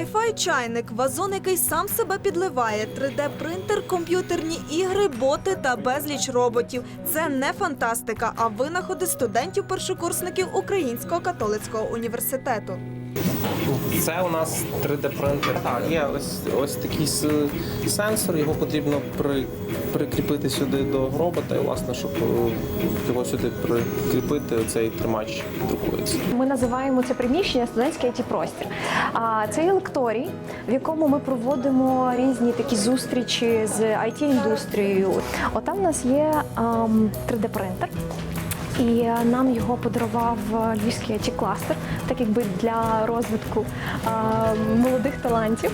Wi-Fi чайник, вазон, який сам себе підливає, 3D-принтер, комп'ютерні ігри, боти та безліч роботів. Це не фантастика, а винаходи студентів-першокурсників Українського католицького університету. Це у нас 3D-принтер. Так, є ось, ось такий сенсор, його потрібно при, прикріпити сюди до робота, і власне, щоб е, його сюди прикріпити, цей тримач друкується. Ми називаємо це приміщення студентський it простір. А це є лекторій, в якому ми проводимо різні такі зустрічі з it індустрією. Отам у нас є 3D принтер. І нам його подарував е, львівський it кластер, так якби для розвитку е, молодих талантів.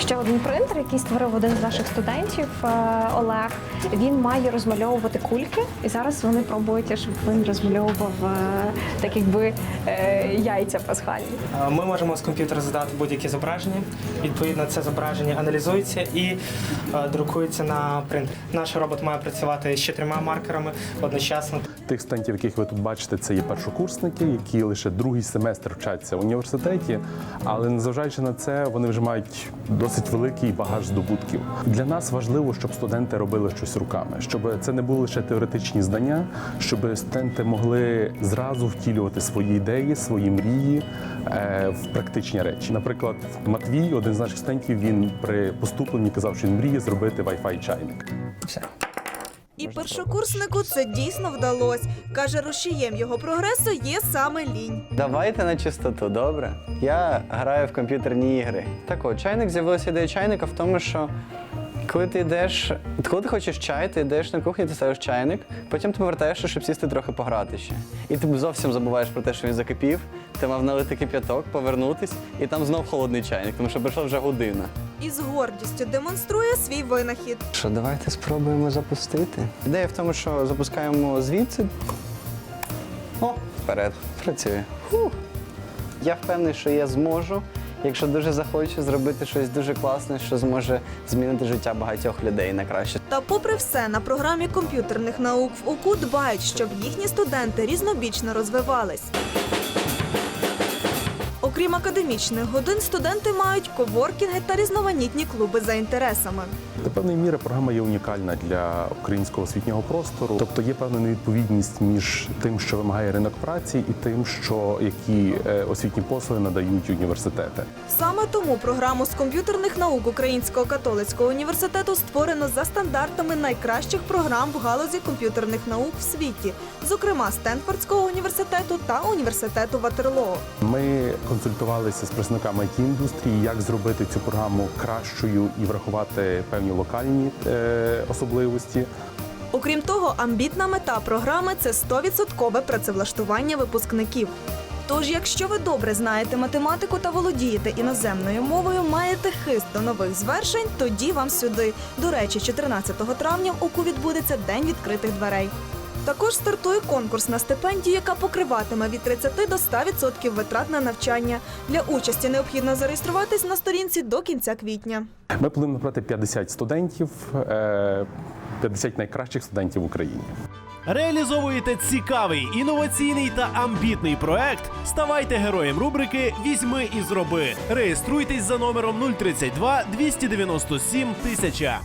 Ще один принтер, який створив один з наших студентів, е, Олег. Він має розмальовувати кульки, і зараз вони пробують, щоб він розмальовував е, так якби е, яйця пасхальні. Е, Ми можемо з комп'ютера задати будь-яке зображення. Відповідно, це зображення аналізується і е, друкується на принтер. Наш робот має працювати з чотирма маркерами одночасно. Тих студентів, яких ви тут бачите, це є першокурсники, які лише другий семестр вчаться в університеті, але незважаючи на це, вони вже мають досить великий багаж здобутків. Для нас важливо, щоб студенти робили щось руками, щоб це не були лише теоретичні знання, щоб студенти могли зразу втілювати свої ідеї, свої мрії е, в практичні речі. Наприклад, Матвій, один з наших студентів, він при поступленні казав, що він мріє зробити Wi-Fi чайник. Все. І першокурснику це дійсно вдалося. Каже, рушієм його прогресу є саме лінь. Давайте на чистоту, добре? Я граю в комп'ютерні ігри. Так от, чайник з'явилася ідея чайника в тому, що коли ти йдеш, коли ти хочеш чай, ти йдеш на кухню, ти ставиш чайник, потім ти повертаєшся, щоб сісти трохи пограти ще. І ти зовсім забуваєш про те, що він закипів, ти мав налити кип'яток, повернутись, і там знов холодний чайник, тому що пройшла вже година. І з гордістю демонструє свій винахід. Що, давайте спробуємо запустити. Ідея в тому, що запускаємо звідси. О, вперед. Працює. Фух. Я впевнений, що я зможу, якщо дуже захочу, зробити щось дуже класне, що зможе змінити життя багатьох людей на краще. Та, попри все, на програмі комп'ютерних наук в УКУ дбають, щоб їхні студенти різнобічно розвивались. Окрім академічних годин, студенти мають коворкінги та різноманітні клуби за інтересами. До певної міри програма є унікальна для українського освітнього простору, тобто є певна невідповідність між тим, що вимагає ринок праці, і тим, що які е, освітні послуги надають університети. Саме тому програму з комп'ютерних наук Українського католицького університету створено за стандартами найкращих програм в галузі комп'ютерних наук в світі, зокрема Стенфордського університету та університету Ватерлоо. Ми консультувалися з представниками it індустрії, як зробити цю програму кращою і врахувати певні локальні е, особливості. Окрім того, амбітна мета програми це 100% працевлаштування випускників. Тож, якщо ви добре знаєте математику та володієте іноземною мовою, маєте хист до нових звершень, тоді вам сюди. До речі, 14 травня в УКУ відбудеться День відкритих дверей. Також стартує конкурс на стипендію, яка покриватиме від 30 до 100% витрат на навчання. Для участі необхідно зареєструватись на сторінці до кінця квітня. Ми плануємо набрати 50 студентів, е, 50 найкращих студентів в Україні. Реалізовуєте цікавий, інноваційний та амбітний проект. Ставайте героєм рубрики Візьми і зроби. Реєструйтесь за номером 032 297 1000.